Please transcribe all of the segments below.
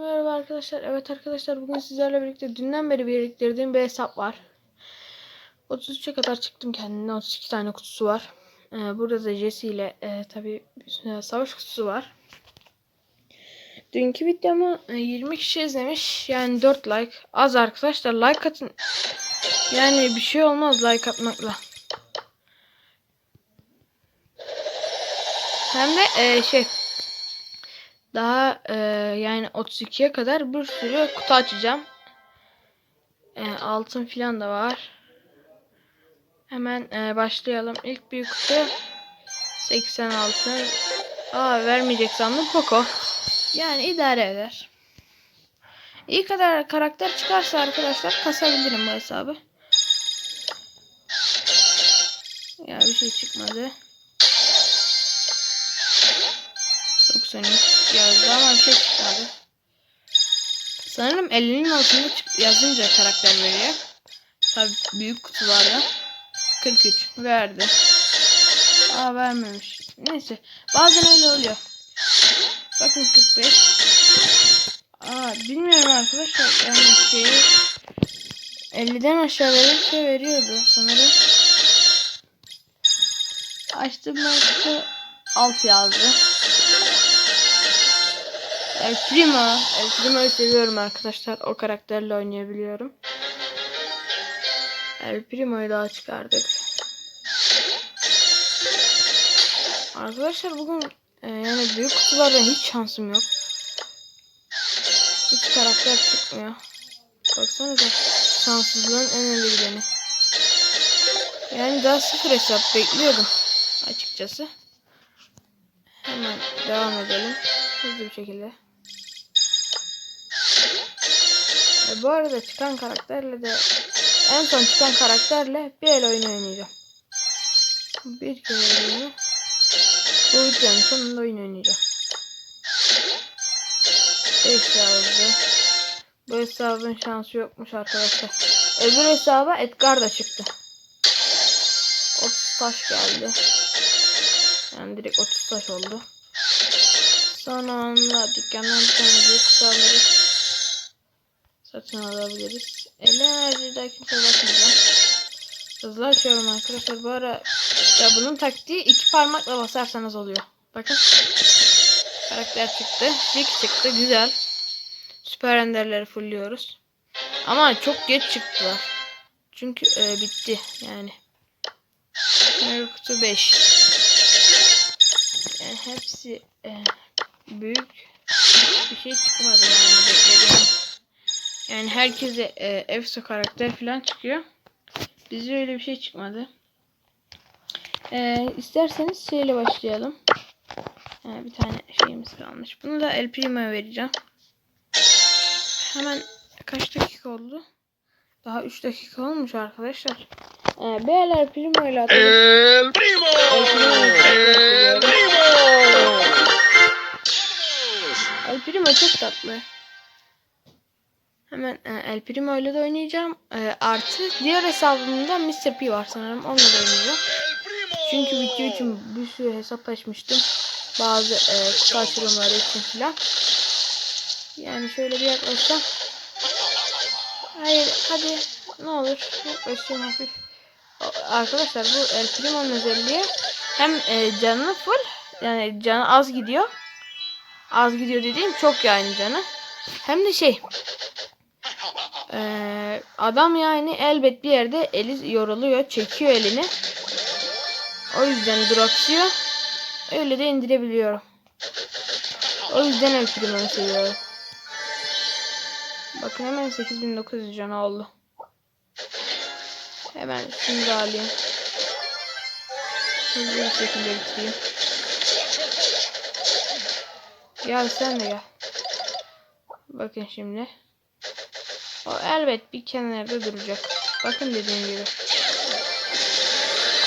Merhaba arkadaşlar. Evet arkadaşlar bugün sizlerle birlikte dünden beri biriktirdiğim bir hesap var. 33'e kadar çıktım kendine. 32 tane kutusu var. Ee, burada da Jesse ile e, tabi savaş kutusu var. Dünkü videomu e, 20 kişi izlemiş. Yani 4 like. Az arkadaşlar like atın. Yani bir şey olmaz like atmakla. Hem de e, şey daha e, yani 32'ye kadar bir sürü kutu açacağım. E, altın filan da var. Hemen e, başlayalım. İlk büyük kutu 80 altın. Aa vermeyecek sandım Poco. Yani idare eder. İyi kadar karakter çıkarsa arkadaşlar kasabilirim bu hesabı. Ya bir şey çıkmadı. 93 yazdı ama şey çıkmadı. Sanırım 50'nin altında yazınca karakter veriyor. Tabi büyük kutularda. 43 verdi. Aa vermemiş. Neyse. Bazen öyle oluyor. Bakın 45. Aa bilmiyorum arkadaşlar. Yani şeyi 50'den aşağı verirse veriyordu sanırım. Açtım ben kutu 6 yazdı. El Primo. El Primo'yu seviyorum arkadaşlar. O karakterle oynayabiliyorum. El Primo'yu daha çıkardık. Arkadaşlar bugün e, yani büyük kutulardan hiç şansım yok. Hiç karakter çıkmıyor. Baksanıza şanssızlığın en öne gideni. Yani daha sıfır hesap bekliyordum açıkçası. Hemen devam edelim. Hızlı bir şekilde. E, bu arada çıkan karakterle de en son çıkan karakterle bir el oyun oynayacağım. Bir kere oyunu. Bu videonun sonunda oyun oynayacağım. 5 yazdı. Bu hesabın şansı yokmuş arkadaşlar. Öbür hesaba Edgar da çıktı. 30 taş geldi. Yani direkt 30 taş oldu. Sonra onunla dükkandan bir tane alırız. Satın alabiliriz. Ele enerjide kimse bakmayacağım. Hızlı açıyorum arkadaşlar. Bu ara ya bunun taktiği iki parmakla basarsanız oluyor. Bakın. Karakter çıktı. Lig çıktı. Güzel. Süper enderleri fullliyoruz. Ama çok geç çıktılar. Çünkü e, bitti yani. Mega kutu 5. Yani hepsi e, büyük bir şey çıkmadı yani beklediğim. Yani herkese e, EFSO karakter falan çıkıyor. Bize öyle bir şey çıkmadı. E, isterseniz şeyle başlayalım. E, bir tane şeyimiz kalmış. Bunu da El Primo'ya vereceğim. Hemen kaç dakika oldu? Daha 3 dakika olmuş arkadaşlar. E, El Primo ile atalım. El primo. El primo. El Primo çok tatlı. Hemen e, El Primo ile de oynayacağım. E, artı diğer hesabımda Mr. P var sanırım. Onunla da oynayacağım. Çünkü video için bir sürü hesap açmıştım. Bazı e, kutu açılımları için filan. Yani şöyle bir yaklaşsam. Hayır hadi ne olur yaklaşayım hafif. Arkadaşlar bu El Primo'nun özelliği hem e, canı full yani canı az gidiyor. Az gidiyor dediğim çok yani canı. Hem de şey ee, adam yani elbet bir yerde eli yoruluyor. Çekiyor elini. O yüzden duraksıyor. Öyle de indirebiliyorum. O yüzden el primanı seviyorum. Bakın hemen 8900 canı oldu. Hemen da alayım. Hızlı bir şekilde bitireyim. Gel sen de gel. Bakın şimdi. O elbet bir kenarda duracak. Bakın dediğim gibi.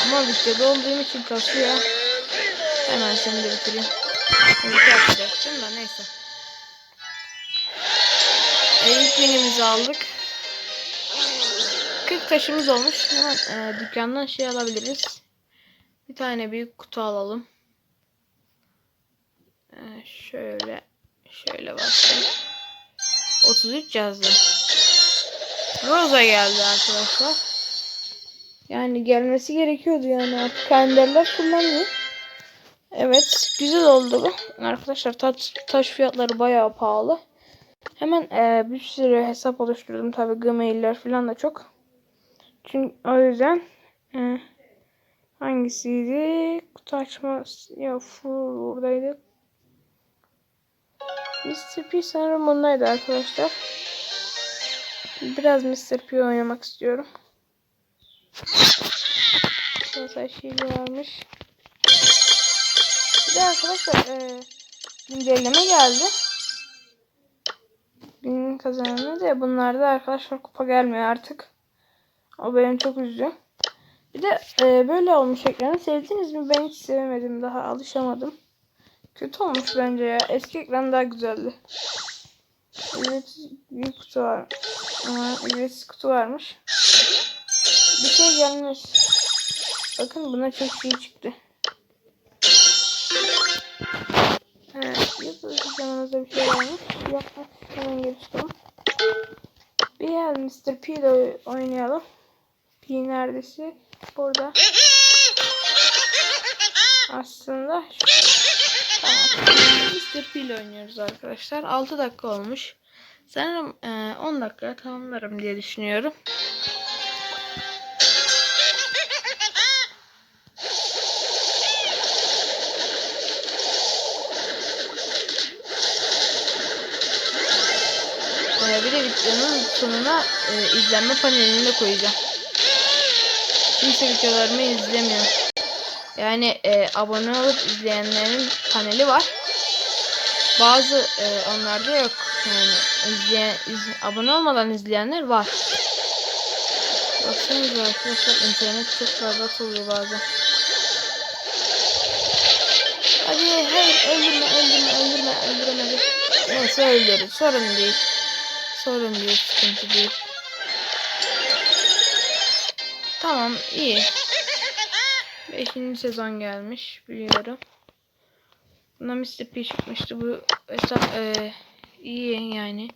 Ama videoda olduğum için kasıyor. Hemen seni de bitireyim. Ulti yapacaktım neyse. İlk winimizi aldık. 40 taşımız olmuş. Hemen e, dükkandan şey alabiliriz. Bir tane büyük kutu alalım. E, şöyle şöyle başlayalım. 33 yazdı. Rosa geldi arkadaşlar. Yani gelmesi gerekiyordu yani artık kalenderler kullanmıyor. Evet güzel oldu bu. Arkadaşlar taş, taş fiyatları bayağı pahalı. Hemen e, bir sürü hesap oluşturdum. Tabi gmailler falan da çok. Çünkü o yüzden e, hangisiydi? Kutu açma ya fu buradaydı. Mr. P sanırım bundaydı arkadaşlar. Biraz Mr. P oynamak istiyorum. Mesela şey varmış. Bir de arkadaşlar e, güncelleme geldi. Günün kazananı da bunlarda arkadaşlar kupa gelmiyor artık. O beni çok üzdü. Bir de e, böyle olmuş ekranı sevdiniz mi? Ben hiç sevemedim. Daha alışamadım. Kötü olmuş bence ya. Eski ekran daha güzeldi. Ücretsiz büyük kutu var. Ama ücretsiz kutu varmış. Bir şey gelmiş. Bakın buna çok şey çıktı. Evet, yanımızda bir şey varmış. Yapmak hemen geliştirelim. Bir yer Mr. P ile oynayalım. P neredesi? Burada. Aslında şu- Tamam. Mr. P ile oynuyoruz arkadaşlar. 6 dakika olmuş. Sanırım e, 10 dakikaya tamamlarım diye düşünüyorum. Bir de videonun sonuna e, izlenme panelini de koyacağım. Kimse videolarımı izlemiyor. Yani e, abone olup izleyenlerin paneli var. Bazı e, onlarda yok. Yani izleyen, iz- abone olmadan izleyenler var. Baksanıza arkadaşlar internet çok berbat oluyor bazen. Hadi hayır öldürme öldürme öldürme öldüremedi. Neyse öldürürüz sorun değil. Sorun değil sıkıntı değil. Tamam iyi. Beşinci sezon gelmiş biliyorum. Buna Mr. P çıkmıştı bu hesap e, iyi yani.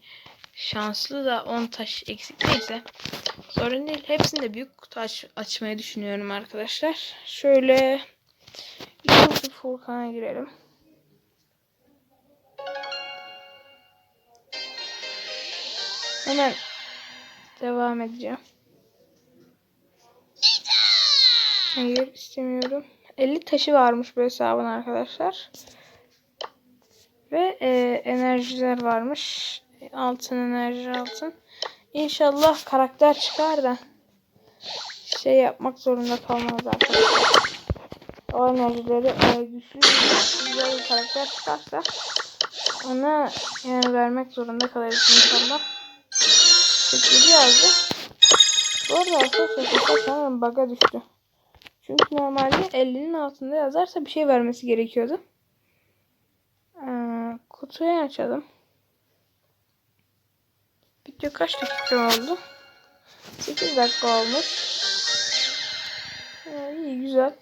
Şanslı da 10 taş eksik neyse. Sorun değil. Hepsinde büyük kutu aç, açmayı düşünüyorum arkadaşlar. Şöyle ikinci Furkan'a girelim. Hemen devam edeceğim. Hayır istemiyorum. 50 taşı varmış bu hesabın arkadaşlar. Ve e, enerjiler varmış. Altın enerji altın. İnşallah karakter çıkar da şey yapmak zorunda kalmaz arkadaşlar. O enerjileri e, güçlü güzel bir karakter çıkarsa ona yani vermek zorunda kalırız inşallah. 47 yazdı. Bu arada arkadaşlar hesap sanırım bug'a düştü. Çünkü normalde 50'nin altında yazarsa bir şey vermesi gerekiyordu. Kutuyu açalım. Video kaç dakika oldu? 8 dakika olmuş. Ee, iyi güzel.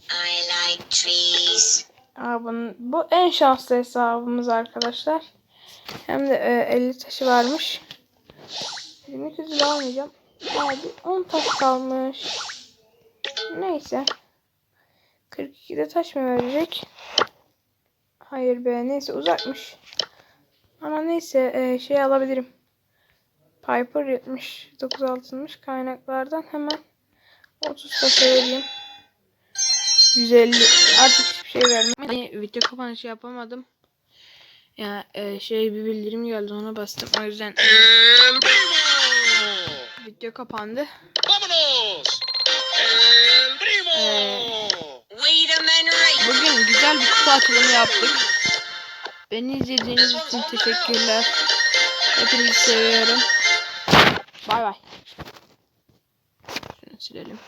I like trees. Aa, bunun, bu en şanslı hesabımız arkadaşlar. Hem de e, 50 taşı varmış. Birini kötü almayacağım. Abi 10 taş kalmış. Neyse. 42'de taş mı verecek? Hayır be neyse uzakmış. Ama neyse e, şey alabilirim. Piper 79 altınmış kaynaklardan hemen 30 taşa vereyim. 150 artık hiçbir şey vermem. Yani video kapanışı yapamadım. Ya e, şey bir bildirim geldi ona bastım. O yüzden video kapandı. Vámonos. El primo. Eh. Bugün güzel bir kutu açılımı yaptık. Beni izlediğiniz için teşekkürler. Hepinizi seviyorum. Bay bay. Şunu silelim.